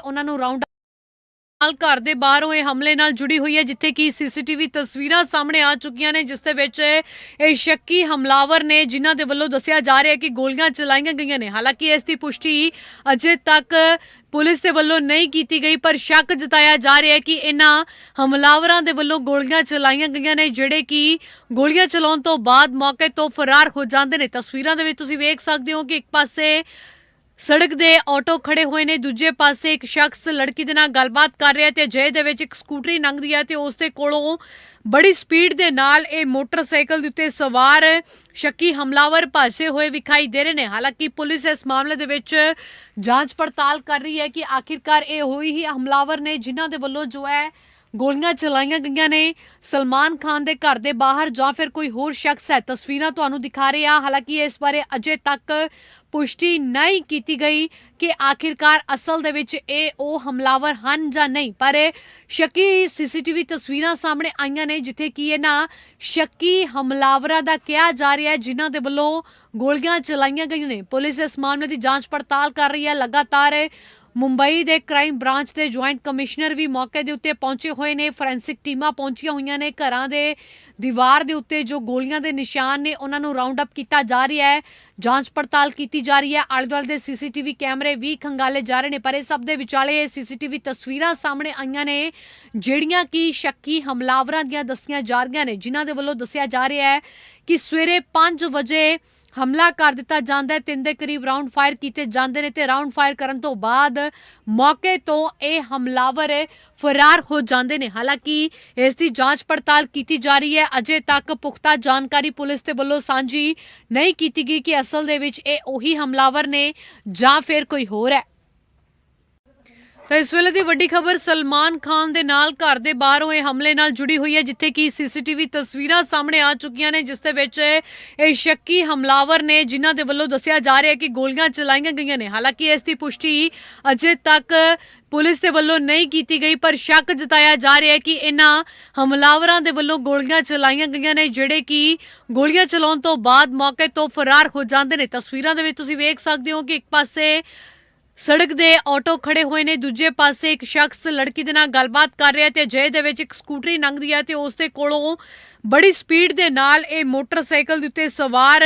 ਉਹਨਾਂ ਨੂੰ ਰਾਉਂਡ ਨਾਲ ਘਰ ਦੇ ਬਾਹਰ ਹੋਏ ਹਮਲੇ ਨਾਲ ਜੁੜੀ ਹੋਈ ਹੈ, ਜਿੱਥੇ ਕਿ ਸੀਸੀਟੀਵੀ ਤਸਵੀਰਾਂ ਸਾਹਮਣੇ ਆ ਚੁੱਕੀਆਂ ਨੇ, ਜਿਸ ਦੇ ਵਿੱਚ ਇਹ ਸ਼ੱਕੀ ਹਮਲਾਵਰ ਨੇ, ਜਿਨ੍ਹਾਂ ਦੇ ਵੱਲੋਂ ਦੱਸਿਆ ਜਾ ਰਿਹਾ ਹੈ ਕਿ ਗੋਲੀਆਂ ਚਲਾਈਆਂ ਗਈਆਂ ਨੇ। ਹਾਲਾਂਕਿ ਇਸ ਦੀ ਪੁਸ਼ਟੀ ਅਜੇ ਤੱਕ ਪੁਲਿਸ ਦੇ ਵੱਲੋਂ ਨਹੀਂ ਕੀਤੀ ਗਈ, ਪਰ ਸ਼ੱਕ ਜਤਾਇਆ ਜਾ ਰਿਹਾ ਹੈ ਕਿ ਇਹਨਾਂ ਹਮਲਾਵਰਾਂ ਦੇ ਵੱਲੋਂ ਗੋਲੀਆਂ ਚਲਾਈਆਂ ਗਈਆਂ ਨੇ, ਜਿਹੜੇ ਕਿ ਗੋਲੀਆਂ ਚਲਾਉਣ ਤੋਂ ਬਾਅਦ ਮੌਕੇ ਤੋਂ ਫਰਾਰ ਹੋ ਜਾਂਦੇ ਨੇ। ਤਸਵੀਰਾਂ ਦੇ ਵਿੱਚ ਤੁਸੀਂ ਵੇਖ ਸਕਦੇ ਹੋ ਕਿ ਇੱਕ ਪਾਸੇ ਸੜਕ ਦੇ ਆਟੋ ਖੜੇ ਹੋਏ ਨੇ। ਦੂਜੇ ਪਾਸੇ ਇੱਕ ਸ਼ਖਸ ਲੜਕੀ ਦੇ ਨਾਲ ਗੱਲਬਾਤ ਕਰ ਰਿਹਾ ਤੇ ਜੇ ਦੇ ਵਿੱਚ ਇੱਕ ਸਕੂਟਰੀ ਲੰਘਦੀ ਹੈ ਤੇ ਉਸ ਦੇ ਕੋਲੋਂ ਬੜੀ ਸਪੀਡ ਦੇ ਨਾਲ ਇਹ ਮੋਟਰਸਾਈਕਲ ਦੇ ਉੱਤੇ ਸਵਾਰ ਸ਼ੱਕੀ ਹਮਲਾਵਰ ਭੱਜਦੇ ਹੋਏ ਵਿਖਾਈ ਦੇ ਰਹੇ ਨੇ। ਹਾਲਾਂਕਿ ਪੁਲਿਸ ਇਸ ਮਾਮਲੇ ਦੇ ਵਿੱਚ ਜਾਂਚ ਪੜਤਾਲ ਕਰ ਰਹੀ ਹੈ ਕਿ ਆਖਿਰਕਾਰ ਇਹ ਹੋਈ ਹੀ ਹਮਲਾਵਰ ਨੇ ਜਿਨ੍ਹਾਂ ਦੇ ਵੱਲੋਂ ਜੋ ਹੈ ਗੋਲੀਆਂ ਚਲਾਈਆਂ ਗਈਆਂ ਨੇ। ਸਲਮਾਨ ਖਾਨ ਦੇ ਘਰ ਦੇ ਬਾਹਰ ਜਾਂ ਫਿਰ ਕੋਈ ਹੋਰ ਸ਼ਖਸ ਹੈ। ਤਸਵੀਰਾਂ ਤੁਹਾਨੂੰ ਦਿਖਾ ਰਹੇ ਆ ਹਾਲਾਂਕਿ ਇਸ ਬਾਰੇ ਅਜੇ ਤੱਕ ਪੁਸ਼ਟੀ ਨਹੀਂ ਕੀਤੀ ਗਈ ਕਿ ਆਖਿਰਕਾਰ ਅਸਲ ਦੇ ਵਿੱਚ ਇਹ ਉਹ ਹਮਲਾਵਰ ਹਨ ਜਾਂ ਨਹੀਂ। ਪਰ ਸ਼ੱਕੀ ਸੀਸੀਟੀਵੀ ਤਸਵੀਰਾਂ ਸਾਹਮਣੇ ਆਈਆਂ ਨੇ, ਜਿੱਥੇ ਕਿ ਇਹਨਾਂ ਸ਼ੱਕੀ ਹਮਲਾਵਰਾਂ ਦਾ ਕਿਹਾ ਜਾ ਰਿਹਾ ਹੈ, ਜਿਨ੍ਹਾਂ ਦੇ ਵੱਲੋਂ ਗੋਲੀਆਂ ਚਲਾਈਆਂ ਗਈਆਂ ਨੇ। ਪੁਲਿਸ ਇਸ ਮਾਮਲੇ ਦੀ ਜਾਂਚ ਪੜਤਾਲ ਕਰ ਰਹੀ ਹੈ। ਲਗਾਤਾਰ ਮੁੰਬਈ ਦੇ ਕ੍ਰਾਈਮ ਬ੍ਰਾਂਚ ਦੇ ਜੁਆਇੰਟ ਕਮਿਸ਼ਨਰ ਵੀ ਮੌਕੇ ਦੇ ਉੱਤੇ ਪਹੁੰਚੇ ਹੋਏ ਨੇ। ਫੋਰੈਂਸਿਕ ਟੀਮਾਂ ਪਹੁੰਚੀਆਂ ਹੋਈਆਂ ਨੇ। ਘਰਾਂ ਦੇ ਦੀਵਾਰ ਦੇ ਉੱਤੇ ਜੋ ਗੋਲੀਆਂ ਦੇ ਨਿਸ਼ਾਨ ਨੇ, ਉਹਨਾਂ ਨੂੰ ਰਾਉਂਡ ਅਪ ਕੀਤਾ ਜਾ ਰਿਹਾ ਹੈ। ਜਾਂਚ ਪੜਤਾਲ ਕੀਤੀ ਜਾ ਰਹੀ ਹੈ। ਆਲੇ ਦੁਆਲੇ ਦੇ ਸੀਸੀਟੀਵੀ ਕੈਮਰੇ ਵੀ ਖੰਗਾਲੇ ਜਾ ਰਹੇ ਨੇ, ਪਰ ਇਹ ਸਭ ਦੇ ਵਿਚਾਲੇ ਸੀਸੀਟੀਵੀ ਤਸਵੀਰਾਂ ਸਾਹਮਣੇ ਆਈਆਂ ਨੇ, ਜਿਹੜੀਆਂ ਕਿ ਸ਼ੱਕੀ ਹਮਲਾਵਰਾਂ ਦੀਆਂ ਦੱਸੀਆਂ ਜਾ ਰਹੀਆਂ ਨੇ, ਜਿਨ੍ਹਾਂ ਦੇ ਵੱਲੋਂ ਦੱਸਿਆ ਜਾ ਰਿਹਾ ਹੈ ਕਿ ਸਵੇਰੇ 5 ਵਜੇ ਹਮਲਾ ਕਰ ਦਿੱਤਾ ਜਾਂਦਾ ਹੈ। ਤਿੰਨ ਦੇ ਕਰੀਬ ਰਾਉਂਡ ਫਾਇਰ ਕੀਤੇ ਜਾਂਦੇ ਨੇ ਤੇ ਰਾਉਂਡ ਫਾਇਰ ਕਰਨ ਤੋਂ ਬਾਅਦ ਮੌਕੇ ਤੋਂ ਇਹ ਹਮਲਾਵਰ ਫਰਾਰ ਹੋ ਜਾਂਦੇ ਨੇ। ਹਾਲਾਂਕਿ ਇਸ ਦੀ ਜਾਂਚ ਪੜਤਾਲ ਕੀਤੀ ਜਾ ਰਹੀ ਹੈ। ਅਜੇ ਤੱਕ ਪੁਖਤਾ ਜਾਣਕਾਰੀ ਪੁਲਿਸ ਦੇ ਵੱਲੋਂ ਸਾਂਝੀ ਨਹੀਂ ਕੀਤੀ ਗਈ ਕਿ ਅਸਲ ਦੇ ਵਿੱਚ ਇਹ ਉਹੀ ਹਮਲਾਵਰ ਨੇ ਜਾਂ ਫਿਰ ਕੋਈ ਹੋਰ ਹੈ। ਤਾਂ ਇਸ ਵੇਲੇ ਦੀ ਵੱਡੀ ਖਬਰ ਸਲਮਾਨ ਖਾਨ ਦੇ ਨਾਲ ਘਰ ਦੇ ਬਾਹਰ ਹੋਏ ਹਮਲੇ ਨਾਲ ਜੁੜੀ ਹੋਈ ਹੈ, ਜਿੱਥੇ ਕਿ ਸੀਸੀਟੀਵੀ ਤਸਵੀਰਾਂ ਸਾਹਮਣੇ ਆ ਚੁੱਕੀਆਂ ਨੇ, ਜਿਸ ਦੇ ਵਿੱਚ ਇਹ ਸ਼ੱਕੀ ਹਮਲਾਵਰ ਨੇ, ਜਿਨ੍ਹਾਂ ਦੇ ਵੱਲੋਂ ਦੱਸਿਆ ਜਾ ਰਿਹਾ ਹੈ ਕਿ ਗੋਲੀਆਂ ਚਲਾਈਆਂ ਗਈਆਂ ਨੇ। ਹਾਲਾਂਕਿ ਇਸ ਦੀ ਪੁਸ਼ਟੀ ਅਜੇ ਤੱਕ ਪੁਲਿਸ ਦੇ ਵੱਲੋਂ ਨਹੀਂ ਕੀਤੀ ਗਈ, ਪਰ ਸ਼ੱਕ ਜਤਾਇਆ ਜਾ ਰਿਹਾ ਹੈ ਕਿ ਇਹਨਾਂ ਹਮਲਾਵਰਾਂ ਦੇ ਵੱਲੋਂ ਗੋਲੀਆਂ ਚਲਾਈਆਂ ਗਈਆਂ ਨੇ, ਜਿਹੜੇ ਕਿ ਗੋਲੀਆਂ ਚਲਾਉਣ ਤੋਂ ਬਾਅਦ ਮੌਕੇ ਤੋਂ ਫਰਾਰ ਹੋ ਜਾਂਦੇ ਨੇ। ਤਸਵੀਰਾਂ ਦੇ ਵਿੱਚ ਤੁਸੀਂ ਵੇਖ ਸਕਦੇ ਹੋ ਕਿ ਇੱਕ ਪਾਸੇ ਸੜਕ ਦੇ ਆਟੋ ਖੜੇ ਹੋਏ ਨੇ। ਦੂਜੇ ਪਾਸੇ ਇੱਕ ਸ਼ਖਸ ਲੜਕੀ ਦੇ ਨਾਲ ਗੱਲਬਾਤ ਕਰ ਰਿਹਾ ਤੇ ਜੇ ਦੇ ਵਿੱਚ ਇੱਕ ਸਕੂਟਰੀ ਲੰਘਦੀ ਹੈ ਤੇ ਉਸ ਦੇ ਕੋਲੋਂ ਬੜੀ ਸਪੀਡ ਦੇ ਨਾਲ ਇਹ ਮੋਟਰਸਾਈਕਲ ਦੇ ਉੱਤੇ ਸਵਾਰ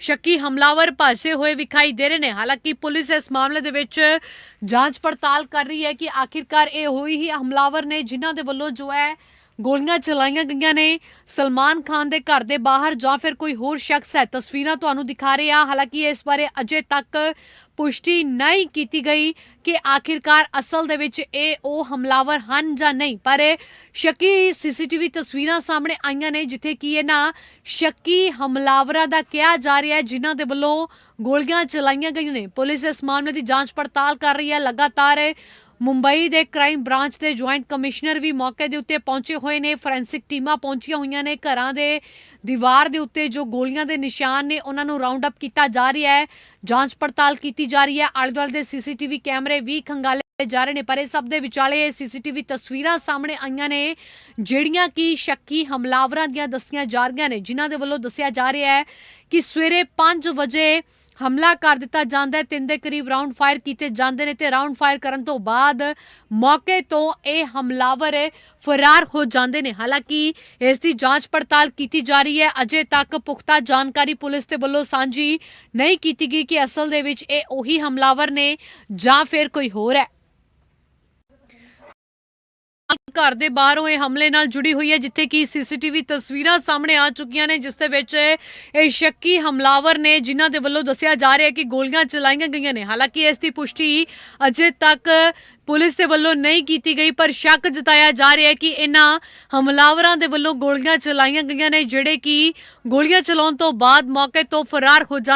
ਸ਼ੱਕੀ ਹਮਲਾਵਰ ਭੱਜਦੇ ਹੋਏ ਵਿਖਾਈ ਦੇ ਰਹੇ ਨੇ। ਹਾਲਾਂਕਿ ਪੁਲਿਸ ਇਸ ਮਾਮਲੇ ਦੇ ਵਿੱਚ ਜਾਂਚ ਪੜਤਾਲ ਕਰ ਰਹੀ ਹੈ ਕਿ ਆਖਿਰਕਾਰ ਇਹ ਹੋਈ ਹੀ ਹਮਲਾਵਰ ਨੇ ਜਿਨ੍ਹਾਂ ਦੇ ਵੱਲੋਂ ਜੋ ਹੈ ਗੋਲੀਆਂ ਚਲਾਈਆਂ ਗਈਆਂ ਨੇ। ਸਲਮਾਨ ਖਾਨ ਦੇ ਘਰ ਦੇ ਬਾਹਰ ਜਾਂ ਫਿਰ ਕੋਈ ਹੋਰ ਸ਼ਖਸ ਹੈ। ਤਸਵੀਰਾਂ ਤੁਹਾਨੂੰ ਦਿਖਾ ਰਹੇ ਆ ਹਾਲਾਂਕਿ ਇਸ ਬਾਰੇ ਅਜੇ ਤੱਕ ਪੁਸ਼ਟੀ ਨਹੀਂ ਕੀਤੀ ਗਈ ਕਿ ਆਖਿਰਕਾਰ ਅਸਲ ਦੇ ਵਿੱਚ ਇਹ ਉਹ ਹਮਲਾਵਰ ਹਨ ਜਾਂ ਨਹੀਂ। ਪਰ ਸ਼ੱਕੀ ਸੀਸੀਟੀਵੀ ਤਸਵੀਰਾਂ ਸਾਹਮਣੇ ਆਈਆਂ ਨੇ, ਜਿੱਥੇ ਕਿ ਇਹਨਾਂ ਸ਼ੱਕੀ ਹਮਲਾਵਰਾਂ ਦਾ ਕਿਹਾ ਜਾ ਰਿਹਾ ਹੈ, ਜਿਨ੍ਹਾਂ ਦੇ ਵੱਲੋਂ ਗੋਲੀਆਂ ਚਲਾਈਆਂ ਗਈਆਂ ਨੇ। ਪੁਲਿਸ ਇਸ ਮਾਮਲੇ ਦੀ ਜਾਂਚ ਪੜਤਾਲ ਕਰ ਰਹੀ ਹੈ। ਲਗਾਤਾਰ ਮੁੰਬਈ ਦੇ ਕ੍ਰਾਈਮ ਬ੍ਰਾਂਚ ਦੇ ਜੁਆਇੰਟ ਕਮਿਸ਼ਨਰ ਵੀ ਮੌਕੇ ਦੇ ਉੱਤੇ ਪਹੁੰਚੇ ਹੋਏ ਨੇ। ਫੋਰੈਂਸਿਕ ਟੀਮਾਂ ਪਹੁੰਚੀਆਂ ਹੋਈਆਂ ਨੇ। ਘਰਾਂ ਦੇ ਦੀਵਾਰ ਦੇ ਉੱਤੇ ਜੋ ਗੋਲੀਆਂ ਦੇ ਨਿਸ਼ਾਨ ਨੇ, ਉਹਨਾਂ ਨੂੰ ਰਾਉਂਡ ਅਪ ਕੀਤਾ ਜਾ ਰਿਹਾ ਹੈ। ਜਾਂਚ ਪੜਤਾਲ ਕੀਤੀ ਜਾ ਰਹੀ ਹੈ। ਆਲੇ ਦੁਆਲੇ ਦੇ ਸੀਸੀਟੀਵੀ ਕੈਮਰੇ ਵੀ ਖੰਗਾਲੇ ਜਾ ਰਹੇ ਨੇ, ਪਰ ਇਹ ਸਭ ਦੇ ਵਿਚਾਲੇ ਸੀਸੀਟੀਵੀ ਤਸਵੀਰਾਂ ਸਾਹਮਣੇ ਆਈਆਂ ਨੇ, ਜਿਹੜੀਆਂ ਕਿ ਸ਼ੱਕੀ ਹਮਲਾਵਰਾਂ ਦੀਆਂ ਦੱਸੀਆਂ ਜਾ ਰਹੀਆਂ ਨੇ, ਜਿਨ੍ਹਾਂ ਦੇ ਵੱਲੋਂ ਦੱਸਿਆ ਜਾ ਰਿਹਾ ਹੈ ਕਿ ਸਵੇਰੇ 5 ਵਜੇ ਹਮਲਾ ਕਰ ਦਿੱਤਾ ਜਾਂਦਾ ਹੈ। ਤਿੰਨ ਦੇ ਕਰੀਬ ਰਾਉਂਡ ਫਾਇਰ ਕੀਤੇ ਜਾਂਦੇ ਨੇ ਤੇ ਰਾਉਂਡ ਫਾਇਰ ਕਰਨ ਤੋਂ ਬਾਅਦ ਮੌਕੇ ਤੋਂ ਇਹ ਹਮਲਾਵਰ ਫਰਾਰ ਹੋ ਜਾਂਦੇ ਨੇ। ਹਾਲਾਂਕਿ ਇਸ ਦੀ ਜਾਂਚ ਪੜਤਾਲ ਕੀਤੀ ਜਾ ਰਹੀ ਹੈ। ਅਜੇ ਤੱਕ ਪੁਖਤਾ ਜਾਣਕਾਰੀ ਪੁਲਿਸ ਦੇ ਵੱਲੋਂ ਸਾਂਝੀ ਨਹੀਂ ਕੀਤੀ ਗਈ ਕਿ ਅਸਲ ਦੇ ਵਿੱਚ ਇਹ ਉਹੀ ਹਮਲਾਵਰ ਨੇ ਜਾਂ ਫਿਰ ਕੋਈ ਹੋਰ ਹੈ। ਘਰ ਦੇ ਬਾਹਰ ਹੋਏ ਹਮਲੇ ਨਾਲ ਜੁੜੀ ਹੋਈ ਹੈ, ਜਿੱਥੇ ਕਿ ਸੀਸੀਟੀਵੀ ਤਸਵੀਰਾਂ ਸਾਹਮਣੇ ਆ ਚੁੱਕੀਆਂ ਨੇ, ਜਿਸ ਦੇ ਵਿੱਚ ਇਹ ਸ਼ੱਕੀ ਹਮਲਾਵਰ ਨੇ, ਜਿਨ੍ਹਾਂ ਦੇ ਵੱਲੋਂ ਦੱਸਿਆ ਜਾ ਰਿਹਾ ਹੈ ਕਿ ਗੋਲੀਆਂ ਚਲਾਈਆਂ ਗਈਆਂ ਨੇ। ਹਾਲਾਂਕਿ ਇਸ ਦੀ ਪੁਸ਼ਟੀ ਅਜੇ ਤੱਕ ਪੁਲਿਸ ਦੇ ਵੱਲੋਂ ਨਹੀਂ ਕੀਤੀ ਗਈ, ਪਰ ਸ਼ੱਕ ਜਤਾਇਆ ਜਾ ਰਿਹਾ ਹੈ ਕਿ ਇਹਨਾਂ ਹਮਲਾਵਰਾਂ ਦੇ ਵੱਲੋਂ ਗੋਲੀਆਂ ਚਲਾਈਆਂ ਗਈਆਂ ਨੇ, ਜਿਹੜੇ ਕਿ ਗੋਲੀਆਂ ਚਲਾਉਣ ਤੋਂ ਬਾਅਦ ਮੌਕੇ ਤੋਂ ਫਰਾਰ ਹੋ ਜਾਂਦੇ